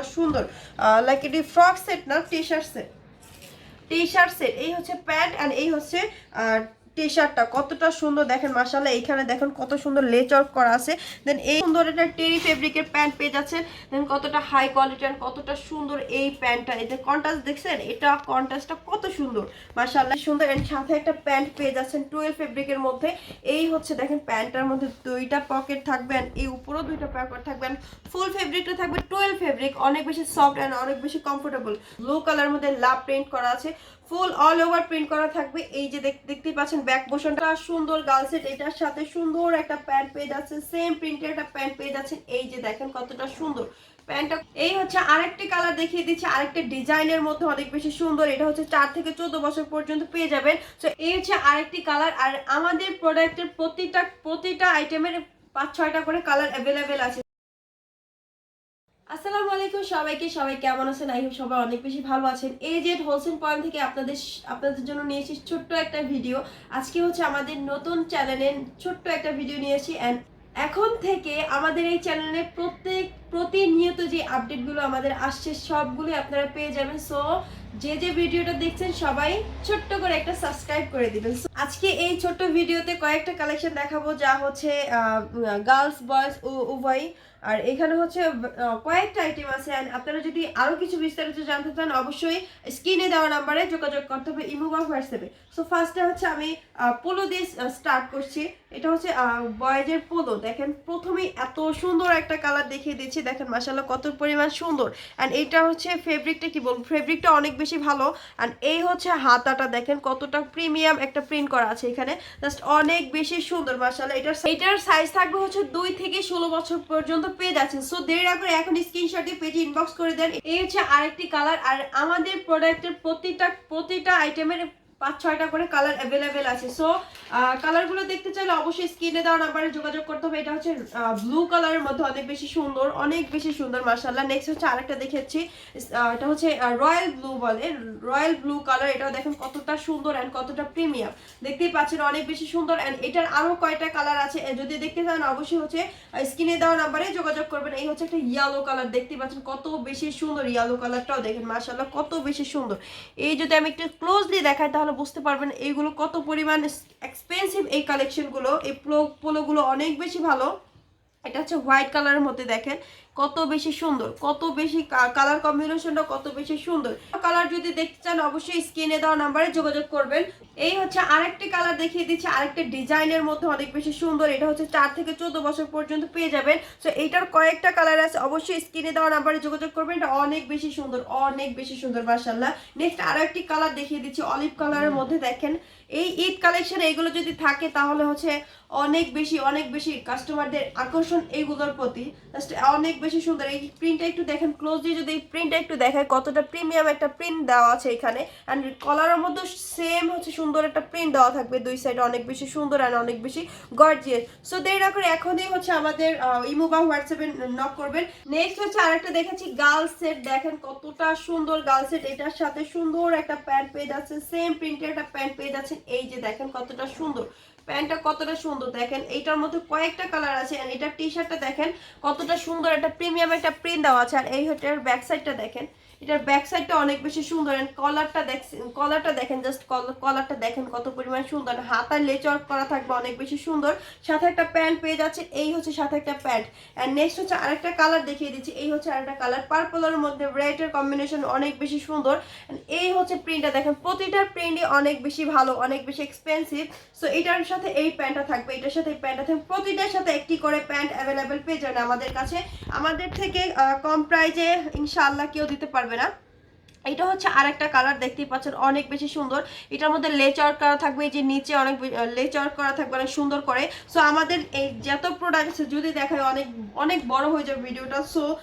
কতটা সুন্দর। লাইক এটি ফ্রক সেট না T shirt set T shirt set এই হচ্ছে প্যান্ট অ্যান্ড এই হচ্ছে টি শার্টটা কতটা সুন্দর দেখেন মাসাল্লাহ এইখানে দেখেন কত সুন্দর লেচ ওয়ার্ক করা আছে। দেন এই সুন্দর একটা টেরি ফেব্রিকের প্যান্ট পেয়ে যাচ্ছেন। দেন কতটা হাই কোয়ালিটি আর কতটা সুন্দর এই প্যান্টটা। এতে কন্ট্রাস্ট দেখছেন, এটা কন্ট্রাস্টটা কত সুন্দর মাসাল্লাহ সুন্দর। এর সাথে একটা প্যান্ট পেয়ে যাচ্ছেন টুয়েলভ ফেব্রিকের মধ্যে। এই হচ্ছে দেখেন প্যান্টটার মধ্যে দুইটা পকেট থাকবেন এই উপরেও দুইটা পকেট থাকবেন ফুল ফেব্রিকটা থাকবে টুয়েলভ ফেব্রিক অনেক বেশি সফট অ্যান্ড অনেক বেশি কমফোর্টেবল ব্লু কালার মধ্যে লাভ প্রিন্ট করা আছে। ফুল অল ওভার প্রিন্ট করা থাকবে। এই যে দেখ- দেখতেই পাচ্ছেন ব্যাক পোর্শনটা সুন্দর গার্লসেট এটার সাথে সুন্দর একটা প্যান্ট পেয়ে যাচ্ছে সেম প্রিন্টের একটা প্যান্ট পেয়ে যাচ্ছেন এই যে দেখেন কতটা সুন্দর। প্যান্টটা এই হচ্ছে আরেকটি কালার দেখিয়ে দিচ্ছি, আরেকটা ডিজাইনের মধ্যে অনেক বেশি সুন্দর। এটা হচ্ছে চার থেকে চোদ্দ বছর পর্যন্ত পেয়ে যাবেন। তো এই হচ্ছে আরেকটি কালার আর আমাদের প্রোডাক্টের প্রতিটা প্রতিটা আইটেমের পাঁচ ছয়টা করে কালার অ্যাভেলেবেল আছে। আসসালামু আলাইকুম সবাইকে, সবাই কেমন আছেন? আই সবাই অনেক বেশি ভালো আছেন। এই যে হোলসেল পয়েন্ট থেকে আপনাদের আপনাদের জন্য নিয়েছি ছোট্ট একটা ভিডিও আজকে হচ্ছে আমাদের নতুন চ্যানেলে ছোট্ট একটা ভিডিও নিয়েছি অ্যান্ড এখন থেকে আমাদের এই চ্যানেলে প্রত্যেক, প্রতিনিয়ত যে আপডেটগুলো আমাদের আসছে সবগুলো আপনারা পেয়ে যাবেন। সো যে যে ভিডিওটা দেখছেন, সবাই ছোট্ট করে একটা সাবস্ক্রাইব করে দিবেন। আজকে এই ছোট্ট ভিডিওতে কয়েকটা কালেকশন দেখাবো। যা হচ্ছে গার্লস বয়স বয়েজ উভয় আর এখানে হচ্ছে কয়েকটা আইটেম আছে আপনারা যদি আরও কিছু বিস্তারিত জানতে চান, অবশ্যই স্ক্রিনে দেওয়া নাম্বারে যোগাযোগ করতে হবে ইমো বা হোয়াটসঅ্যাপে। সো ফার্স্টে হচ্ছে আমি পোলো দিয়ে স্টার্ট করছি। এটা হচ্ছে বয়েজের পোলো দেখেন প্রথমেই এত সুন্দর একটা কালার দেখিয়ে দিচ্ছি। দেখেন মাসাল্লাহ কত পরিমাণ সুন্দর। অ্যান্ড এইটা হচ্ছে ফেব্রিকটা কি বলব? ফেব্রিকটা অনেক বেশি ভালো। অ্যান্ড এই হচ্ছে হাতাটা, দেখেন, কতটা প্রিমিয়াম একটা প্রিন্ট করা আছে এখানে। জাস্ট অনেক বেশি সুন্দর মাসাল্লাহ এটার এটার সাইজ থাকবে হচ্ছে দুই থেকে ষোলো বছর পর্যন্ত পেয়ে আছে সো দেরি না করে এখন স্ক্রিনশটে পেজে ইনবক্স করে দেন। এই হচ্ছে আরেকটি কালার আর আমাদের প্রোডাক্টের প্রতিটা প্রতিটা আইটেমের পাঁচ ছয়টা করে কালার অ্যাভেলেবেল আছে। সো কালারগুলো দেখতে চাইলে অবশ্যই স্ক্রিনে দেওয়া নাম্বারে যোগাযোগ করতে হবে। এটা হচ্ছে ব্লু কালারের মধ্যে অনেক বেশি সুন্দর, অনেক বেশি সুন্দর মার্শাল্লাহ নেক্সট হচ্ছে আরেকটা দেখেছি। এটা হচ্ছে রয়্যাল ব্লু বলে। রয়্যাল ব্লু কালার এটা দেখেন কতটা সুন্দর অ্যান্ড কতটা প্রিমিয়াম দেখতেই পাচ্ছেন অনেক বেশি সুন্দর অ্যান্ড এটার আরও কয়টা কালার আছে। যদি দেখতে চান, অবশ্যই হচ্ছে স্ক্রিনে দেওয়া নাম্বারে যোগাযোগ করবেন। এই হচ্ছে একটা ইয়েলো কালার দেখতে পাচ্ছেন কত বেশি সুন্দর ইয়েলো কালারটাও দেখেন মার্শাল্লাহ কত বেশি সুন্দর। এই যদি আমি একটু ক্লোজলি দেখাই, তাহলে বুঝতে পারবেন এইগুলো কত পরিমাণ এক্সপেন্সিভ এই কালেকশনগুলো এই পোলো পোলোগুলো অনেক বেশি ভালো। এটা হচ্ছে হোয়াইট কালারের মধ্যে দেখেন। কত বেশি সুন্দর, কত বেশি কালার কম্বিনেশনটা কত বেশি সুন্দর। কালার যদি দেখতে চান, অবশ্যই স্ক্রিনে দেওয়া নাম্বারে যোগাযোগ করবেন। এই হচ্ছে আরেকটি কালার দেখিয়ে দিচ্ছি, আরেকটা ডিজাইনের মধ্যে অনেক বেশি সুন্দর। এটা হচ্ছে চার থেকে চোদ্দ বছর পর্যন্ত পেয়ে যাবেন। তো এইটার কয়েকটা কালার আছে, অবশ্যই স্ক্রিনে দেওয়া নাম্বারে যোগাযোগ করবেন। এটা অনেক বেশি সুন্দর, অনেক বেশি সুন্দর মার্শাল্লাহ নেক্সট আরও একটি কালার দেখিয়ে দিচ্ছি অলিভ কালারের মধ্যে দেখেন। এই ঈদ কালেকশন এগুলো যদি থাকে, তাহলে হচ্ছে অনেক বেশি অনেক বেশি কাস্টমারদের আকর্ষণ এইগুলোর প্রতি। অনেক বেশি সুন্দর। এই প্রিন্টটা একটু দেখেন ক্লোজলি যদি এই প্রিন্টটা একটু দেখায় কতটা প্রিমিয়াম একটা প্রিন্ট দেওয়া আছে এখানে। অ্যান্ড কলারের মধ্যে সেম হচ্ছে সুন্দর একটা প্রিন্ট দেওয়া থাকবে, দুই সাইডে অনেক বেশি সুন্দর অ্যান্ড অনেক বেশি গর্জিয়াস সো দেরি না করে এখনই হচ্ছে আমাদের ইমো বা হোয়াটসঅ্যাপে নক করবেন। নেক্সট হচ্ছে আরেকটা দেখেছি গার্লস সেট দেখেন কতটা সুন্দর গার্লস সেট এটার সাথে সুন্দর একটা প্যান্ট পেয়ে যাচ্ছে সেম প্রিন্টের একটা প্যান্ট পেয়ে যাচ্ছেন এই যে দেখেন কতটা সুন্দর। প্যান্টটা কতটা সুন্দর দেখেন। এইটার মধ্যে কয়েকটা কালার আছে আর এটার টি শার্টটা দেখেন কতটা সুন্দর একটা প্রিমিয়াম একটা প্রিন্ট দেওয়া আছে। আর এই হচ্ছে ব্যাক সাইডটা দেখেন। এটার ব্যাক সাইডটা অনেক বেশি সুন্দর এন্ড কলারটা দেখছেন কলারটা দেখেন জাস্ট কলারটা দেখেন কত পরিমাণ সুন্দর। হাতার লেচ ওয়ার্ক করা থাকবে অনেক বেশি সুন্দর। সাথে একটা প্যান্ট পেয়ে যাচ্ছে, এই হচ্ছে সাথে একটা প্যান্ট অ্যান্ড নেক্সট হচ্ছে আরেকটা কালার দেখিয়ে দিচ্ছি, এই হচ্ছে আরেকটা কালার পার্পলের মধ্যে রেডের কম্বিনেশন অনেক বেশি সুন্দর। এই হচ্ছে প্রিন্টটা দেখেন, প্রতিটা প্রিন্টই অনেক বেশি ভালো, অনেক বেশি এক্সপেন্সিভ সো এটার সাথে এই প্যান্টটা থাকবে, এটার সাথে এই প্যান্টটা থাকবে। প্রতিটার সাথে একটি করে প্যান্ট অ্যাভেলেবেল পেয়ে যাবেন আমাদের কাছে। আমাদের থেকে কম প্রাইজে ইনশাআল্লাহ কেউ দিতে পারবে না এটা হচ্ছে আরেকটা কালার দেখতেই পাচ্ছেন, অনেক বেশি সুন্দর। এটার মধ্যে লেচ ওয়ার্ক করা থাকবে যে নিচে অনেক লেচ ওয়ার্ক করা থাকবে, অনেক সুন্দর করে। সো আমাদের এই যত প্রোডাক্ট আছে যদি দেখায়, অনেক অনেক বড় হয়ে যাবে ভিডিওটা। সো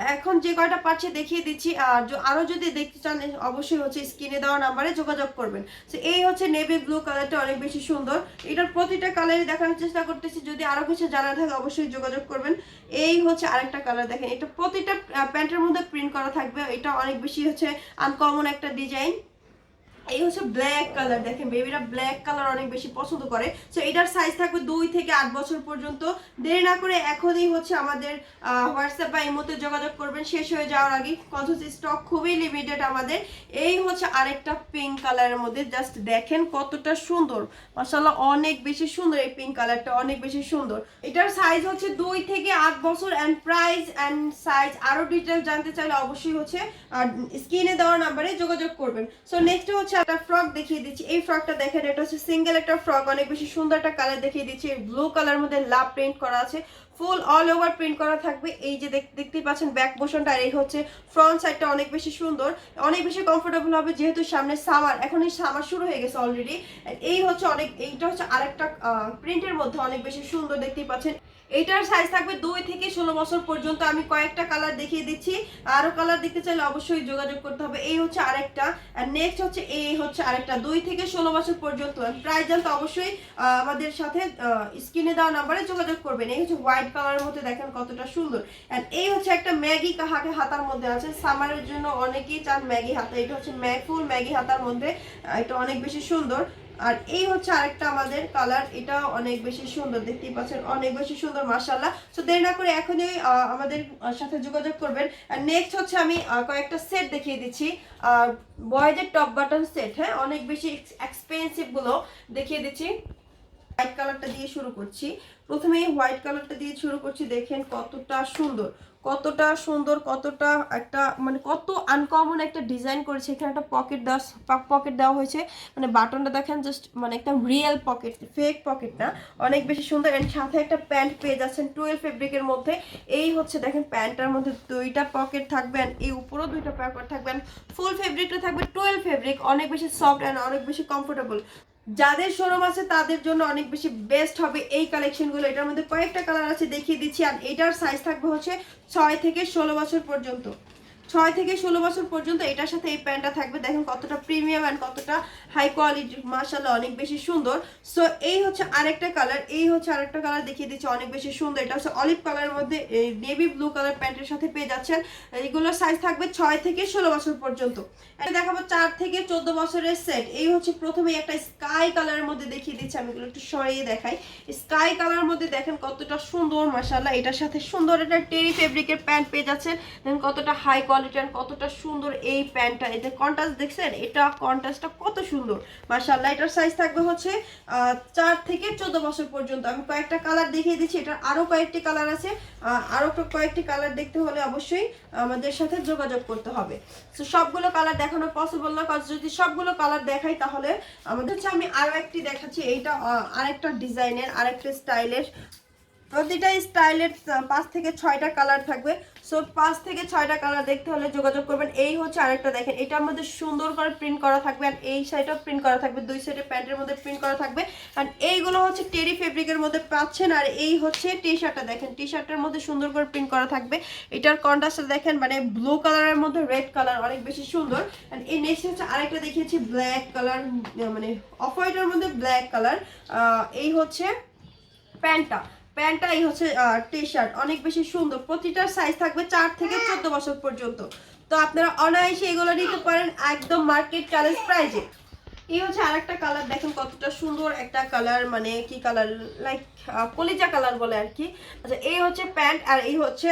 এখন যে কয়টা পাচ্ছি দেখিয়ে দিচ্ছি। আর য- আরও যদি দেখতে চান অবশ্যই হচ্ছে স্ক্রিনে দেওয়া নাম্বারে যোগাযোগ করবেন। সো এই হচ্ছে নেভি ব্লু কালারটা অনেক বেশি সুন্দর। এটার প্রতিটা কালারই দেখানোর চেষ্টা করতেছি। যদি আরও কিছু জানা থাকে, অবশ্যই যোগাযোগ করবেন। এই হচ্ছে আরেকটা কালার দেখেন, এটা প্রতিটা প্যান্টের মধ্যে প্রিন্ট করা থাকবে। এটা অনেক বেশি হচ্ছে আনকমন একটা ডিজাইন। এই হচ্ছে ব্ল্যাক কালার দেখেন বেবিরা ব্ল্যাক কালার অনেক বেশি পছন্দ করে। সো এটার সাইজ থাকবে দুই থেকে আট বছর পর্যন্ত। দেরি না করে এখনই হচ্ছে আমাদের হোয়াটসঅ্যাপ বা ইমোতে যোগাযোগ করবেন। শেষ হয়ে যাওয়ার আগে কত স্টক খুবই লিমিটেড আমাদের। এই হচ্ছে আরেকটা পিঙ্ক কালারের মধ্যে। জাস্ট দেখেন কতটা সুন্দর। মাসাল্লাহ অনেক বেশি সুন্দর এই পিঙ্ক কালারটা অনেক বেশি সুন্দর। এটার সাইজ হচ্ছে দুই থেকে আট বছর অ্যান্ড প্রাইস অ্যান্ড সাইজ আরও ডিটেল জানতে চাইলে অবশ্যই হচ্ছে স্ক্রিনে দেওয়া নাম্বারে যোগাযোগ করবেন। সো নেক্সট হচ্ছে একটা ফ্রক দেখিয়ে দিচ্ছি। এই ফ্রকটা দেখেন, এটা হচ্ছে সিঙ্গেল একটা ফ্রক অনেক বেশি সুন্দর একটা কালার দেখিয়ে দিচ্ছি। ব্লু কালার মধ্যে লাভ প্রিন্ট করা আছে। ফুল অল ওভার প্রিন্ট করা থাকবে। এই যে দেখ- দেখতেই পাচ্ছেন ব্যাক পোর্শনটা আর এই হচ্ছে ফ্রন্ট সাইডটা অনেক বেশি সুন্দর। অনেক বেশি কমফোর্টেবল হবে যেহেতু সামনে সামার এখন এই সামার শুরু হয়ে গেছে অলরেডি এই হচ্ছে অনেক এইটা হচ্ছে আরেকটা প্রিন্টের মধ্যে অনেক বেশি সুন্দর দেখতেই পাচ্ছেন। এইটার সাইজ থাকবে দুই থেকে ষোলো বছর পর্যন্ত। আমি কয়েকটা কালার দেখিয়ে দিচ্ছি। আরও কালার দেখতে চাইলে অবশ্যই যোগাযোগ করতে হবে। এই হচ্ছে আরেকটা। আর নেক্সট হচ্ছে এই হচ্ছে আরেকটা। দুই থেকে ষোলো বছর পর্যন্ত। প্রাইস জানতে অবশ্যই আমাদের সাথে স্ক্রিনে দেওয়া নাম্বারে যোগাযোগ করবেন। এই হচ্ছে হোয়াইট কালারের মধ্যে দেখেন কতটা সুন্দর। অ্যান্ড এই হচ্ছে একটা ম্যাগি কাহাকে হাতার মধ্যে আছে। সামারের জন্য অনেকেই চান ম্যাগি হাতা। এটা হচ্ছে ম্যাগ, ফুল ম্যাগি হাতার মধ্যে এটা অনেক বেশি সুন্দর। আর এই হচ্ছে আরেকটা আমাদের কালার এটা অনেক বেশি সুন্দর, দেখতেই পাচ্ছেন, অনেক বেশি সুন্দর মার্শাল্লাহ তো দেরি না করে এখনই আমাদের সাথে যোগাযোগ করবেন। আর নেক্সট হচ্ছে আমি কয়েকটা সেট দেখিয়ে দিচ্ছি। বয়েজের টপ বাটন সেট হ্যাঁ? অনেক বেশি এক্সপেন্সিভগুলো দেখিয়ে দিচ্ছি। হোয়াইট কালারটা দিয়ে শুরু করছি। প্রথমে হোয়াইট কালারটা দিয়ে শুরু করছি, দেখেন কতটা সুন্দর। কতটা সুন্দর, কতটা একটা মানে কত আনকমন একটা ডিজাইন করেছে। এখানে একটা পকেট দেওয়া পকেট দেওয়া হয়েছে। মানে বাটনটা দেখেন জাস্ট মানে একটা রিয়েল পকেট ফেক পকেট না। অনেক বেশি সুন্দর এর সাথে একটা প্যান্ট পেয়ে যাচ্ছেন টুয়েলভ ফেব্রিকের মধ্যে। এই হচ্ছে দেখেন প্যান্টটার মধ্যে দুইটা পকেট থাকবে এই উপরেও দুইটা পকেট থাকবে ফুল ফেব্রিকটা থাকবে টুয়েলভ ফেব্রিক অনেক বেশি সফট অ্যান্ড অনেক বেশি কমফোর্টেবল যাদের শোরুম আছে, তাদের জন্য অনেক বেশি বেস্ট হবে এই কালেকশনগুলো এটার মধ্যে কয়েকটা কালার আছে, দেখিয়ে দিচ্ছি। আর এটার সাইজ থাকবে হচ্ছে ছয় থেকে ষোলো বছর পর্যন্ত। ছয় থেকে ষোলো বছর পর্যন্ত এটার সাথে এই প্যান্টটা থাকবে। দেখেন কতটা প্রিমিয়াম অ্যান্ড কতটা হাই কোয়ালিটির মার্শাল্লাহ অনেক বেশি সুন্দর। সো এই হচ্ছে আরেকটা কালার এই হচ্ছে আরেকটা কালার দেখিয়ে দিচ্ছি, অনেক বেশি সুন্দর। এটা হচ্ছে অলিভ কালারের মধ্যে নেভি ব্লু কালার প্যান্টের সাথে পেয়ে যাচ্ছেন। এইগুলোর সাইজ থাকবে ছয় থেকে ষোলো বছর পর্যন্ত। এটা দেখাবো চার থেকে চোদ্দ বছরের সেট এই হচ্ছে প্রথমে একটা স্কাই কালারের মধ্যে দেখিয়ে দিচ্ছি, আমি এগুলো একটু সরিয়ে দেখাই। স্কাই কালারের মধ্যে দেখেন কতটা সুন্দর মাসাল্লাহ এটার সাথে সুন্দর একটা টেরি ফেব্রিকের প্যান্ট পেয়ে যাচ্ছেন। দেন কতটা হাই কোয়ালিটি আর কতটা সুন্দর এই প্যান্টটা। এতে কন্ট্রাস্ট দেখছেন এটা কন্ট্রাস্টটা কত সুন্দর। মাসাল্লাহ এটার সাইজ থাকবে হচ্ছে চার থেকে চোদ্দ বছর পর্যন্ত। আমি কয়েকটা কালার দেখিয়ে দিচ্ছি এটার আরও কয়েকটি কালার আছে। আহ, আরও কয়েকটি কালার দেখতে হলে অবশ্যই আমাদের সাথে যোগাযোগ করতে হবে। তো সবগুলো কালার দেখানো পসিবল না কারণ যদি সবগুলো কালার দেখাই তাহলে আমাদের হচ্ছে আমি আরও একটি দেখাচ্ছি। এইটা আরেকটা ডিজাইনের আরেকটা স্টাইলের প্রতিটা স্টাইলের পাঁচ থেকে ছয়টা কালার থাকবে। সো পাঁচ থেকে ছয়টা কালার দেখতে হলে যোগাযোগ করবেন। এই হচ্ছে আরেকটা দেখেন, এটার মধ্যে সুন্দর করে প্রিন্ট করা থাকবে আর এই সাইডেও প্রিন্ট করা থাকবে, দুই সাইডে প্যান্টের মধ্যে প্রিন্ট করা থাকবে। আর এইগুলো হচ্ছে টেরি ফেব্রিকের মধ্যে পাচ্ছেন, আর এই হচ্ছে টি শার্টটা দেখেন টি শার্টের মধ্যে সুন্দর করে প্রিন্ট করা থাকবে। এটার কন্ট্রাস্টটা দেখেন মানে ব্লু কালারের মধ্যে রেড কালার অনেক বেশি সুন্দর। আর এই নেক্সট হচ্ছে আরেকটা দেখিয়েছি ব্ল্যাক কালার মানে অফ হোয়াইটের মধ্যে ব্ল্যাক কালার এই হচ্ছে প্যান্টটা প্যান্টটা এই হচ্ছে টি শার্ট অনেক বেশি সুন্দর। প্রতিটার সাইজ থাকবে চার থেকে চোদ্দ বছর পর্যন্ত। তো আপনারা অনায়াসে এগুলো নিতে পারেন একদম মার্কেট চ্যালেঞ্জ প্রাইজে এই হচ্ছে আর একটা কালার দেখেন কতটা সুন্দর একটা কালার মানে কি কালার লাইক কলিজা কালার বলে আর কি। আচ্ছা এই হচ্ছে প্যান্ট আর এই হচ্ছে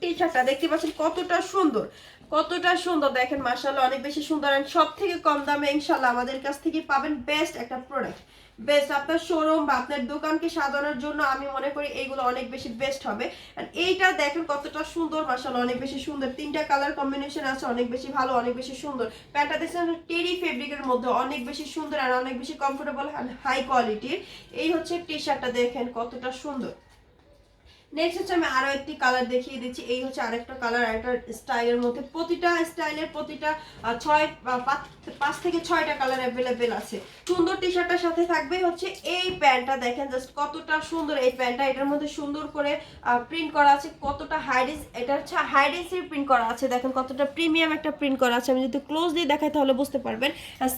টি শার্টটা দেখতে পাচ্ছেন কতটা সুন্দর কতটা সুন্দর। দেখেন মার্শাল্লাহ অনেক বেশি সুন্দর। আর সব থেকে কম দামে ইনশাল্লাহ আমাদের কাছ থেকে পাবেন বেস্ট একটা প্রোডাক্ট বেস্ট আপনার শোরুম বা আপনার দোকানকে সাজানোর জন্য আমি মনে করি এইগুলো অনেক বেশি বেস্ট হবে। আর এইটা দেখেন কতটা সুন্দর মাসাল অনেক বেশি সুন্দর। তিনটা কালার কম্বিনেশন আছে, অনেক বেশি ভালো, অনেক বেশি সুন্দর। প্যান্টটা দেখছেন টেরি ফেব্রিকের মধ্যে অনেক বেশি সুন্দর আর অনেক বেশি কমফোর্টেবল হাই কোয়ালিটির এই হচ্ছে টি শার্টটা দেখেন কতটা সুন্দর। নেক্সট হচ্ছে আমি আরও একটি কালার দেখিয়ে দিচ্ছি। এই হচ্ছে আরেকটা কালার আরেকটা স্টাইলের মধ্যে প্রতিটা স্টাইলের প্রতিটা ছয় পাঁচ থেকে ছয়টা কালার অ্যাভেলেবেল আছে। সুন্দর টি শার্টের সাথে থাকবে হচ্ছে এই প্যান্টটা। দেখেন জাস্ট কতটা সুন্দর এই প্যান্টটা। এটার মধ্যে সুন্দর করে প্রিন্ট করা আছে। কতটা হাইডিস এটা হচ্ছে হাইডিসের প্রিন্ট করা আছে। দেখেন কতটা প্রিমিয়াম একটা প্রিন্ট করা আছে। আমি যদি ক্লোজ দিয়ে দেখাই তাহলে বুঝতে পারবেন।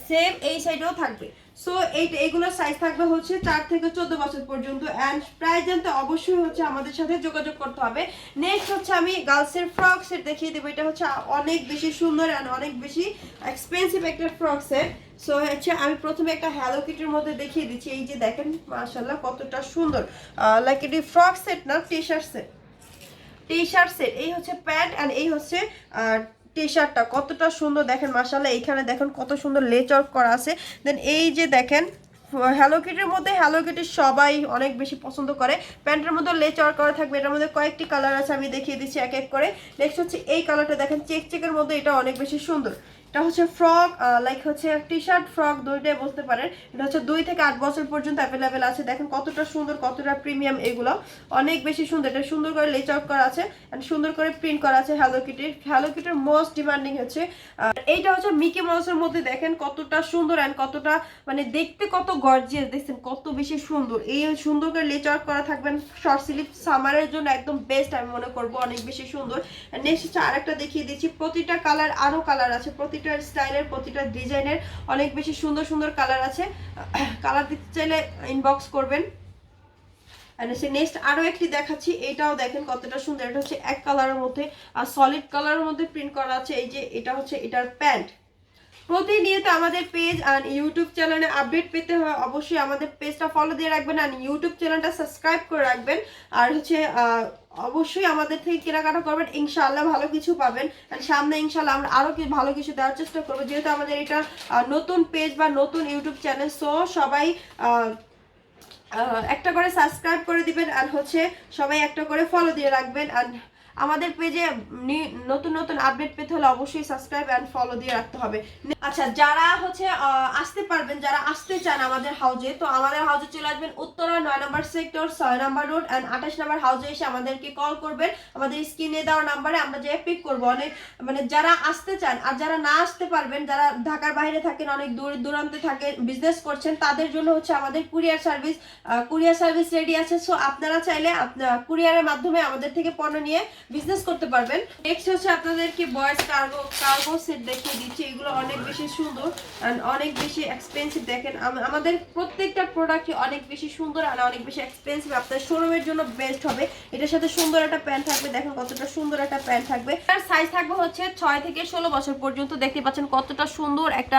সেম এই সাইডেও থাকবে। সো এই এইগুলোর সাইজ থাকবে হচ্ছে চার থেকে চোদ্দ বছর পর্যন্ত অ্যান্ড প্রাইস জানতে অবশ্যই হচ্ছে আমাদের সাথে যোগাযোগ করতে হবে। নেক্সট হচ্ছে আমি গার্লসের ফ্রক সেট দেখিয়ে দেবো। এটা হচ্ছে অনেক বেশি সুন্দর অ্যান্ড অনেক বেশি এক্সপেন্সিভ একটা ফ্রক সেট সো হচ্ছে আমি প্রথমে একটা হ্যালো কিটের মধ্যে দেখিয়ে দিচ্ছি। এই যে দেখেন মাশাল্লাহ কতটা সুন্দর। লাইক এটি ফ্রক সেট না T shirt set T shirt set এই হচ্ছে প্যান্ট অ্যান্ড এই হচ্ছে টি শার্টটা কতটা সুন্দর দেখেন মাসাল্লাহ এইখানে দেখেন কত সুন্দর লেচ ওয়ার্ক করা আছে। দেন এই যে দেখেন হ্যালো কিটের মধ্যে হ্যালো কিটের সবাই অনেক বেশি পছন্দ করে। প্যান্টের মধ্যে লেচ ওয়ার্ক করা থাকবে, এটার মধ্যে কয়েকটি কালার আছে, আমি দেখিয়ে দিচ্ছি এক এক করে। নেক্সট হচ্ছে এই কালারটা দেখেন চেক চেকের মধ্যে এটা অনেক বেশি সুন্দর। এটা হচ্ছে ফ্রক লাইক হচ্ছে টি শার্ট ফ্রক দুইটাই বলতে পারেন। এটা হচ্ছে দুই থেকে আট বছর পর্যন্ত অ্যাভেলেবেল আছে। দেখেন কতটা সুন্দর, কতটা প্রিমিয়াম এগুলো। অনেক বেশি সুন্দর। এটা সুন্দর করে লেচ আউট করা আছে and সুন্দর করে প্রিন্ট করা আছে হ্যালো কিটির হ্যালো কিটির মোস্ট ডিমান্ডিং হচ্ছে এইটা হচ্ছে মিকি মাউসের মধ্যে দেখেন কতটা সুন্দর অ্যান্ড কতটা মানে দেখতে কত গর্জিয়াস দেখছেন কত বেশি সুন্দর। এই সুন্দর করে লেচ আউট করা থাকবেন শর্ট স্লিপ সামারের জন্য একদম বেস্ট আমি মনে করব, অনেক বেশি সুন্দর। নেক্সট হচ্ছে আরেকটা দেখিয়ে দিচ্ছি। প্রতিটা কালার আরও কালার আছে। প্রতিটা স্টাইলের, প্রতিটা ডিজাইনের অনেক বেশি সুন্দর সুন্দর কালার আছে। কালার দিতে চাইলে ইনবক্স করবেন। সে নেক্সট আরও একটি দেখাচ্ছি, এটাও দেখেন কতটা সুন্দর। এটা হচ্ছে এক কালারের মধ্যে, আর সলিড কালারের মধ্যে প্রিন্ট করা আছে। এই যে, এটা হচ্ছে এটার প্যান্ট প্রতিনিয়ত আমাদের পেজ আর ইউটিউব চ্যানেলে আপডেট পেতে হয়। অবশ্যই আমাদের পেজটা ফলো দিয়ে রাখবেন আর ইউটিউব চ্যানেলটা সাবস্ক্রাইব করে রাখবেন। আর হচ্ছে অবশ্যই আমাদের থেকে কেনাকাটা করবেন, ইনশাআল্লাহ ভালো কিছু পাবেন। সামনে ইনশাল্লাহ আমরা আরও ভালো কিছু দেওয়ার চেষ্টা করব। যেহেতু আমাদের এটা নতুন পেজ বা নতুন ইউটিউব চ্যানেল সো সবাই একটা করে সাবস্ক্রাইব করে দিবেন। আর হচ্ছে সবাই একটা করে ফলো দিয়ে রাখবেন। আর আমাদের পেজে নতুন নতুন আপডেট পেতে হলে অবশ্যই সাবস্ক্রাইব অ্যান্ড ফলো দিয়ে রাখতে হবে। আচ্ছা যারা হচ্ছে আসতে পারবেন, যারা আসতে চান আমাদের হাউজে তো আমাদের হাউজে চলে আসবেন উত্তরা নয় নম্বর সেক্টর ছয় নম্বর রোড অ্যান্ড আঠাশ নম্বর হাউজে এসে আমাদেরকে কল করবেন। আমাদের স্ক্রিনে দেওয়া নাম্বারে আমরা যে পিক করব। অনেক মানে যারা আসতে চান আর যারা না আসতে পারবেন, যারা ঢাকার বাইরে থাকেন, অনেক দূর, দূরান্তে থাকে বিজনেস করছেন, তাদের জন্য হচ্ছে আমাদের courier service courier service ready আছে। সো আপনারা চাইলে কুরিয়ারের মাধ্যমে আমাদের থেকে পণ্য নিয়ে বিজনেস করতে পারবেন। নেক্সট হচ্ছে আপনাদেরকে বয়েজ কার্গো কার্গো সেট দেখিয়ে দিচ্ছি। এগুলো অনেক বেশি সুন্দর অ্যান্ড অনেক বেশি এক্সপেন্সিভ দেখেন আমাদের প্রত্যেকটা প্রোডাক্টই অনেক বেশি সুন্দর আর অনেক বেশি এক্সপেন্সিভ আপনার শোরুমের জন্য বেস্ট হবে। এটার সাথে সুন্দর একটা প্যান্ট থাকবে। দেখেন কতটা সুন্দর একটা প্যান্ট থাকবে। তার সাইজ থাকবে হচ্ছে ছয় থেকে ষোলো বছর পর্যন্ত। দেখতে পাচ্ছেন কতটা সুন্দর একটা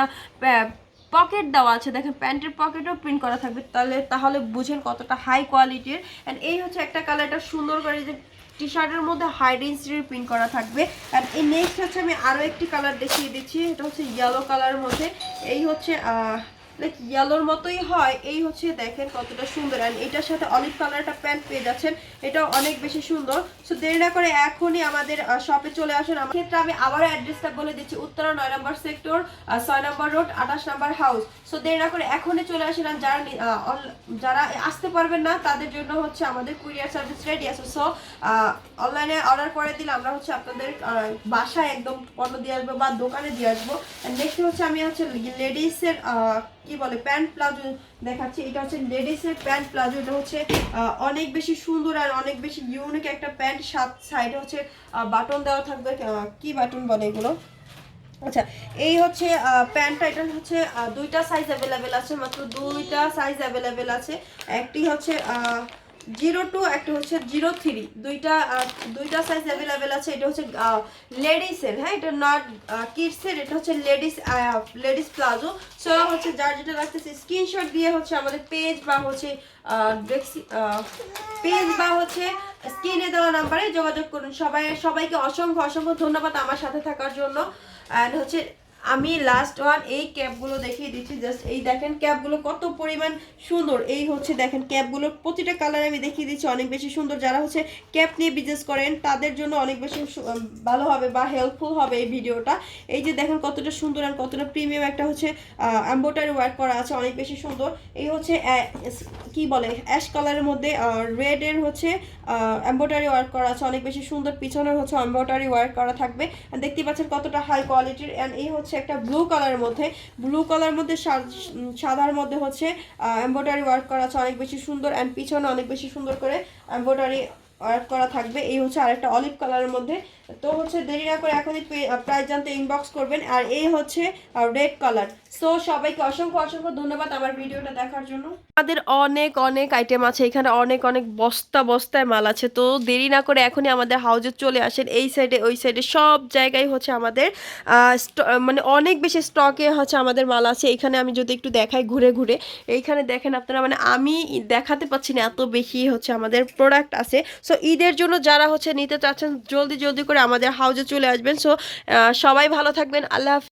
পকেট দেওয়া আছে। দেখেন প্যান্টের পকেটও প্রিন্ট করা থাকবে। তাহলে তাহলে বুঝেন কতটা হাই কোয়ালিটির অ্যান্ড এই হচ্ছে একটা কালার এটা সুন্দর করে যে টি শার্টের মধ্যে হাই ডেন্সিটির প্রিন্ট করা থাকবে। আর এই নেক্সট হচ্ছে আমি আরও একটি কালার দেখিয়ে দিচ্ছি। এটা হচ্ছে ইয়েলো কালারের মধ্যে। এই হচ্ছে লাইক ইয়েলোর মতোই হয়। এই হচ্ছে দেখেন কতটা সুন্দর। অ্যান্ড এটার সাথে অলিভ কালার একটা প্যান্ট পেয়ে যাচ্ছেন। এটাও অনেক বেশি সুন্দর। সো দেরি না করে এখনই আমাদের শপে চলে আসুন। আমার ক্ষেত্রে আমি আবারও অ্যাড্রেসটা বলে দিচ্ছি। উত্তরা নয় নম্বর সেক্টর ছয় নম্বর রোড আঠাশ নম্বর হাউস সো দেরি না করে এখনই চলে আসেন। যারা যারা আসতে পারবেন না, তাদের জন্য হচ্ছে আমাদের কুরিয়ার সার্ভিস রেডি আছে। সো অনলাইনে অর্ডার করে দিলে আমরা হচ্ছে আপনাদের বাসায় একদম পণ্য দিয়ে আসব বা দোকানে দিয়ে আসব। নেক্সট হচ্ছে আমি হচ্ছে লেডিসের কি বলে, প্যান্ট প্লাজো দেখাচ্ছি। এটা হচ্ছে লেডিসের প্যান্ট প্লাজো। এটা হচ্ছে অনেক বেশি সুন্দর আর অনেক বেশি ইউনিক একটা প্যান্ট। সাত সাইডে হচ্ছে বাটন দেওয়া থাকবে কি বাটন বলে এগুলো? আচ্ছা এই হচ্ছে প্যান্টটা। এটা হচ্ছে দুইটা সাইজ অ্যাভেলেবেল আছে, মাত্র দুইটা সাইজ অ্যাভেলেবেল আছে। একটি হচ্ছে জিরো টু একটা হচ্ছে জিরো থ্রি। দুইটা দুইটা সাইজ অ্যাভেলেবেল আছে। এটা হচ্ছে লেডিসের হ্যাঁ? এটা নট কিডসের এটা হচ্ছে লেডিস লেডিস প্লাজো সো হচ্ছে যার যেটা লাগতেছে স্ক্রিনশট দিয়ে হচ্ছে আমাদের পেজ বা হচ্ছে পেজ বা হচ্ছে স্ক্রিনে দেওয়া নাম্বারে যোগাযোগ করুন। সবাই, সবাইকে অসংখ্য অসংখ্য ধন্যবাদ আমার সাথে থাকার জন্য। অ্যান্ড হচ্ছে আমি লাস্ট ওয়ান এই ক্যাপগুলো দেখিয়ে দিচ্ছি জাস্ট এই দেখেন ক্যাপগুলো কত পরিমাণ সুন্দর। এই হচ্ছে দেখেন ক্যাপগুলো প্রতিটা কালার আমি দেখিয়ে দিচ্ছি, অনেক বেশি সুন্দর। যারা হচ্ছে ক্যাপ নিয়ে বিজনেস করেন, তাদের জন্য অনেক বেশি ভালো হবে বা হেল্পফুল হবে এই ভিডিওটা এই যে দেখেন কতটা সুন্দর আর কতটা প্রিমিয়াম একটা হচ্ছে এম্বোটারি ওয়ার্ক করা আছে, অনেক বেশি সুন্দর। এই হচ্ছে কি বলে অ্যাশ কালারের মধ্যে রেডের হচ্ছে এম্বোটারি ওয়ার্ক করা আছে, অনেক বেশি সুন্দর। পিছনের হচ্ছে এম্বোটারি ওয়ার্ক করা থাকবে। দেখতে পাচ্ছেন কতটা হাই কোয়ালিটির অ্যান্ড এই হচ্ছে একটা ব্লু কালারের মধ্যে। ব্লু কালার মধ্যে সাদার মধ্যে হচ্ছে এম্ব্রয়ডারি ওয়ার্ক করা আছে, অনেক বেশি সুন্দর অ্যান্ড পিছনে অনেক বেশি সুন্দর করে এমব্রয়ডারি ওয়ার্ক করা থাকবে। এই হচ্ছে আরেকটা অলিভ কালারের মধ্যে। তো হচ্ছে দেরি না করে এখনই প্রাইস জানতে ইনবক্স করবেন। আর এই হচ্ছে রেড কালার সো সবাইকে অসংখ্য অসংখ্য ধন্যবাদ আমার ভিডিওটা দেখার জন্য। আমাদের অনেক অনেক আইটেম আছে। এখানে অনেক অনেক বস্তা, বস্তায় মাল আছে। তো দেরি না করে এখনই আমাদের হাউজে চলে আসেন। এই সাইডে ওই সাইডে সব জায়গায় হচ্ছে আমাদের মানে অনেক বেশি স্টকে হচ্ছে আমাদের মাল আছে। এখানে আমি যদি একটু দেখাই ঘুরে ঘুরে। এইখানে দেখেন আপনারা মানে আমি দেখাতে পাচ্ছি না এত বেশি হচ্ছে আমাদের প্রোডাক্ট আছে। সো ঈদের জন্য যারা হচ্ছে নিতে চাচ্ছেন, জলদি জলদি করে আমাদের হাউজে চলে আসবেন সো সবাই ভালো থাকবেন আল্লাহ।